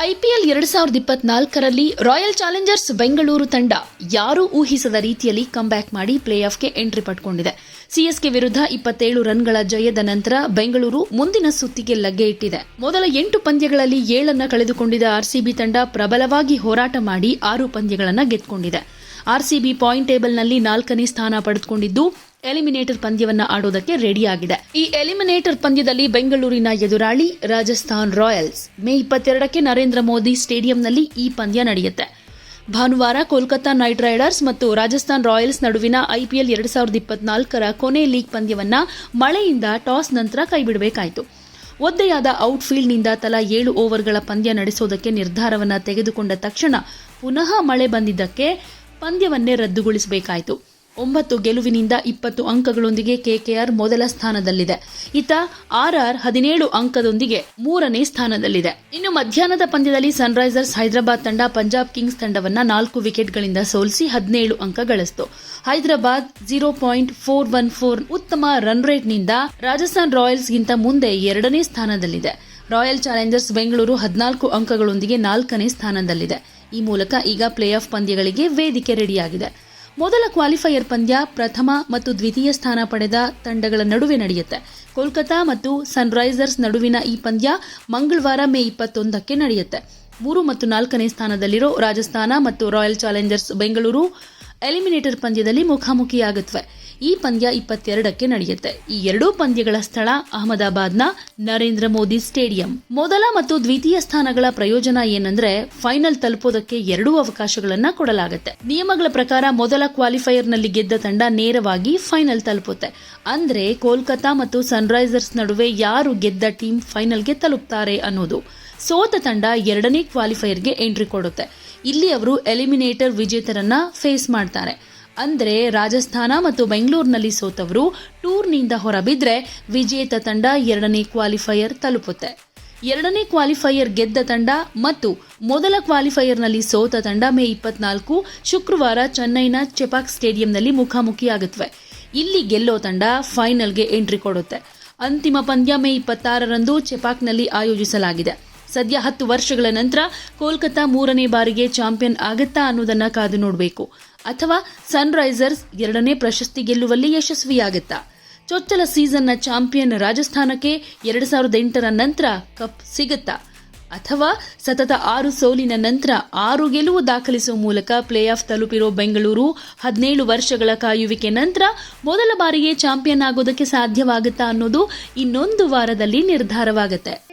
IPL ಎರಡ್ ಸಾವಿರದ ಇಪ್ಪತ್ನಾಲ್ಕರಲ್ಲಿ ರಾಯಲ್ ಚಾಲೆಂಜರ್ಸ್ ಬೆಂಗಳೂರು ತಂಡ ಯಾರೂ ಊಹಿಸದ ರೀತಿಯಲ್ಲಿ ಕಂಬ್ಯಾಕ್ ಮಾಡಿ ಪ್ಲೇ ಆಫ್ಗೆ ಎಂಟ್ರಿ ಪಡ್ಕೊಂಡಿದೆ. ಸಿಎಸ್ಕೆ ವಿರುದ್ಧ ಇಪ್ಪತ್ತೇಳು ರನ್ಗಳ ಜಯದ ನಂತರ ಬೆಂಗಳೂರು ಮುಂದಿನ ಸುತ್ತಿಗೆ ಲಗ್ಗೆ ಇಟ್ಟಿದೆ. ಮೊದಲ ಎಂಟು ಪಂದ್ಯಗಳಲ್ಲಿ ಏಳನ್ನ ಕಳೆದುಕೊಂಡಿದ್ದ ಆರ್ಸಿಬಿ ತಂಡ ಪ್ರಬಲವಾಗಿ ಹೋರಾಟ ಮಾಡಿ ಆರು ಪಂದ್ಯಗಳನ್ನು ಗೆದ್ದುಕೊಂಡಿದೆ ಆರ್ಸಿಬಿ ಪಾಯಿಂಟ್ ಟೇಬಲ್ನಲ್ಲಿ ನಾಲ್ಕನೇ ಸ್ಥಾನ ಪಡೆದುಕೊಂಡಿದ್ದು ಎಲಿಮಿನೇಟರ್ ಪಂದ್ಯವನ್ನು ಆಡೋದಕ್ಕೆ ರೆಡಿಯಾಗಿದೆ ಈ ಎಲಿಮಿನೇಟರ್ ಪಂದ್ಯದಲ್ಲಿ ಬೆಂಗಳೂರಿನ ಎದುರಾಳಿ, ರಾಜಸ್ಥಾನ್ ರಾಯಲ್ಸ್ ಮೇ ಇಪ್ಪತ್ತೆರಡಕ್ಕೆ ನರೇಂದ್ರ ಮೋದಿ ಸ್ಟೇಡಿಯಂನಲ್ಲಿ ಈ ಪಂದ್ಯ ನಡೆಯುತ್ತೆ. ಭಾನುವಾರ ಕೋಲ್ಕತಾ ನೈಟ್ ರೈಡರ್ಸ್ ಮತ್ತು ರಾಜಸ್ಥಾನ್ ರಾಯಲ್ಸ್ ನಡುವಿನ ಐಪಿಎಲ್ ಎರಡ್ ಸಾವಿರದ ಇಪ್ಪತ್ನಾಲ್ಕರ ಕೊನೆ ಲೀಗ್ ಪಂದ್ಯವನ್ನು ಮಳೆಯಿಂದ ಟಾಸ್ ನಂತರ ಕೈಬಿಡಬೇಕಾಯಿತು. ಒದ್ದೆಯಾದ ಔಟ್ಫೀಲ್ಡ್ನಿಂದ ತಲಾ ಏಳು ಓವರ್ಗಳ ಪಂದ್ಯ ನಡೆಸೋದಕ್ಕೆ ನಿರ್ಧಾರವನ್ನು ತೆಗೆದುಕೊಂಡ ತಕ್ಷಣ ಪುನಃ ಮಳೆ ಬಂದಿದ್ದಕ್ಕೆ ಪಂದ್ಯವನ್ನೇ ರದ್ದುಗೊಳಿಸಬೇಕಾಯಿತು. ಒಂಬತ್ತು ಗೆಲುವಿನಿಂದ ಇಪ್ಪತ್ತು ಅಂಕಗಳೊಂದಿಗೆ ಕೆಕೆಆರ್ ಮೊದಲ ಸ್ಥಾನದಲ್ಲಿದೆ. ಇತ ಆರ್ಆರ್ ಹದಿನೇಳು ಅಂಕದೊಂದಿಗೆ ಮೂರನೇ ಸ್ಥಾನದಲ್ಲಿದೆ. ಇನ್ನು ಮಧ್ಯಾಹ್ನದ ಪಂದ್ಯದಲ್ಲಿ ಸನ್ರೈಸರ್ಸ್ ಹೈದರಾಬಾದ್ ತಂಡ ಪಂಜಾಬ್ ಕಿಂಗ್ಸ್ ತಂಡವನ್ನ ನಾಲ್ಕು ವಿಕೆಟ್ಗಳಿಂದ ಸೋಲಿಸಿ ಹದಿನೇಳು ಅಂಕ ಗಳಿಸಿತು Hyderabad zero point four one four ಉತ್ತಮ ರನ್ ರೇಟ್ನಿಂದ ರಾಜಸ್ಥಾನ್ ರಾಯಲ್ಸ್ಗಿಂತ ಮುಂದೆ ಎರಡನೇ ಸ್ಥಾನದಲ್ಲಿದೆ. ರಾಯಲ್ ಚಾಲೆಂಜರ್ಸ್ ಬೆಂಗಳೂರು ಹದಿನಾಲ್ಕು ಅಂಕಗಳೊಂದಿಗೆ ನಾಲ್ಕನೇ ಸ್ಥಾನದಲ್ಲಿದೆ. ಈ ಮೂಲಕ ಈಗ ಪ್ಲೇ ಆಫ್ ಪಂದ್ಯಗಳಿಗೆ ವೇದಿಕೆ ರೆಡಿಯಾಗಿದೆ. ಮೊದಲ ಕ್ವಾಲಿಫೈಯರ್ ಪಂದ್ಯ ಪ್ರಥಮ ಮತ್ತು ದ್ವಿತೀಯ ಸ್ಥಾನ ಪಡೆದ ತಂಡಗಳ ನಡುವೆ ನಡೆಯುತ್ತೆ. ಕೋಲ್ಕತಾ ಮತ್ತು ಸನ್ರೈಸರ್ಸ್ ನಡುವಿನ ಈ ಪಂದ್ಯ ಮಂಗಳವಾರ ಮೇ ಇಪ್ಪತ್ತೊಂದಕ್ಕೆ ನಡೆಯುತ್ತೆ. ಮೂರು ಮತ್ತು ನಾಲ್ಕನೇ ಸ್ಥಾನದಲ್ಲಿರೋ ರಾಜಸ್ಥಾನ ಮತ್ತು ರಾಯಲ್ ಚಾಲೆಂಜರ್ಸ್ ಬೆಂಗಳೂರು ಎಲಿಮಿನೇಟರ್ ಪಂದ್ಯದಲ್ಲಿ ಮುಖಾಮುಖಿಯಾಗುತ್ತವೆ ಈ ಪಂದ್ಯ ಇಪ್ಪತ್ತೆರಡಕ್ಕೆ ನಡೆಯುತ್ತೆ. ಈ ಎರಡೂ ಪಂದ್ಯಗಳ ಸ್ಥಳ ಅಹಮದಾಬಾದ್ನ ನರೇಂದ್ರ ಮೋದಿ ಸ್ಟೇಡಿಯಂ. ಮೊದಲ ಮತ್ತು ದ್ವಿತೀಯ ಸ್ಥಾನಗಳ ಪ್ರಯೋಜನ ಏನಂದ್ರೆ ಫೈನಲ್ ತಲುಪೋದಕ್ಕೆ ಎರಡೂ ಅವಕಾಶಗಳನ್ನ ಕೊಡಲಾಗುತ್ತೆ. ನಿಯಮಗಳ ಪ್ರಕಾರ ಮೊದಲ ಕ್ವಾಲಿಫೈಯರ್ನಲ್ಲಿ ಗೆದ್ದ ತಂಡ ನೇರವಾಗಿ ಫೈನಲ್ ತಲುಪುತ್ತೆ. ಅಂದ್ರೆ ಕೋಲ್ಕತಾ ಮತ್ತು ಸನ್ರೈಸರ್ಸ್ ನಡುವೆ ಯಾರು ಗೆದ್ದ ಟೀಮ್ ಫೈನಲ್ಗೆ ತಲುಪ್ತಾರೆ ಅನ್ನೋದು. ಸೋತ ತಂಡ ಎರಡನೇ ಕ್ವಾಲಿಫೈಯರ್ಗೆ ಎಂಟ್ರಿ ಕೊಡುತ್ತೆ. ಇಲ್ಲಿ ಅವರು ಎಲಿಮಿನೇಟರ್ ವಿಜೇತರನ್ನ ಫೇಸ್ ಮಾಡ್ತಾರೆ. ಅಂದ್ರೆ ರಾಜಸ್ಥಾನ ಮತ್ತು ಬೆಂಗಳೂರಿನಲ್ಲಿ ಸೋತವರು ಟೂರ್ನಿಂದ ಹೊರಬಿದ್ರೆ ವಿಜೇತ ತಂಡ ಎರಡನೇ ಕ್ವಾಲಿಫೈಯರ್ ತಲುಪುತ್ತೆ. ಎರಡನೇ ಕ್ವಾಲಿಫೈಯರ್ ಗೆದ್ದ ತಂಡ ಮತ್ತು ಮೊದಲ ಕ್ವಾಲಿಫೈಯರ್ನಲ್ಲಿ ಸೋತ ತಂಡ ಮೇ ಇಪ್ಪತ್ನಾಲ್ಕು ಶುಕ್ರವಾರ ಚೆನ್ನೈನ ಚೆಪಾಕ್ ಸ್ಟೇಡಿಯಂನಲ್ಲಿ ಮುಖಾಮುಖಿಯಾಗುತ್ತವೆ. ಇಲ್ಲಿ ಗೆಲ್ಲೋ ತಂಡ ಫೈನಲ್ಗೆ ಎಂಟ್ರಿ ಕೊಡುತ್ತೆ. ಅಂತಿಮ ಪಂದ್ಯ ಮೇ ಇಪ್ಪತ್ತಾರರಂದು ಚೆಪಾಕ್ನಲ್ಲಿ ಆಯೋಜಿಸಲಾಗಿದೆ. ಸದ್ಯ ಹತ್ತು ವರ್ಷಗಳ ನಂತರ ಕೋಲ್ಕತ್ತಾ ಮೂರನೇ ಬಾರಿಗೆ ಚಾಂಪಿಯನ್ ಆಗತ್ತಾ ಅನ್ನೋದನ್ನ ಕಾದು ನೋಡಬೇಕು. ಅಥವಾ ಸನ್ರೈಸರ್ಸ್ ಎರಡನೇ ಪ್ರಶಸ್ತಿ ಗೆಲ್ಲುವಲ್ಲಿ ಯಶಸ್ವಿಯಾಗುತ್ತಾ. ಚೊಚ್ಚಲ ಸೀಸನ್ನ ಚಾಂಪಿಯನ್ ರಾಜಸ್ಥಾನಕ್ಕೆ ಎರಡು ಸಾವಿರದ ಎಂಟರ ನಂತರ ಕಪ್ ಸಿಗುತ್ತಾ. ಅಥವಾ ಸತತ ಆರು ಸೋಲಿನ ನಂತರ ಆರು ಗೆಲುವು ದಾಖಲಿಸುವ ಮೂಲಕ ಪ್ಲೇ ಆಫ್ ತಲುಪಿರೋ ಬೆಂಗಳೂರು ಹದಿನೇಳು ವರ್ಷಗಳ ಕಾಯುವಿಕೆ ನಂತರ ಮೊದಲ ಬಾರಿಗೆ ಚಾಂಪಿಯನ್ ಆಗೋದಕ್ಕೆ ಸಾಧ್ಯವಾಗುತ್ತಾ ಅನ್ನೋದು ಇನ್ನೊಂದು ವಾರದಲ್ಲಿ ನಿರ್ಧಾರವಾಗುತ್ತೆ.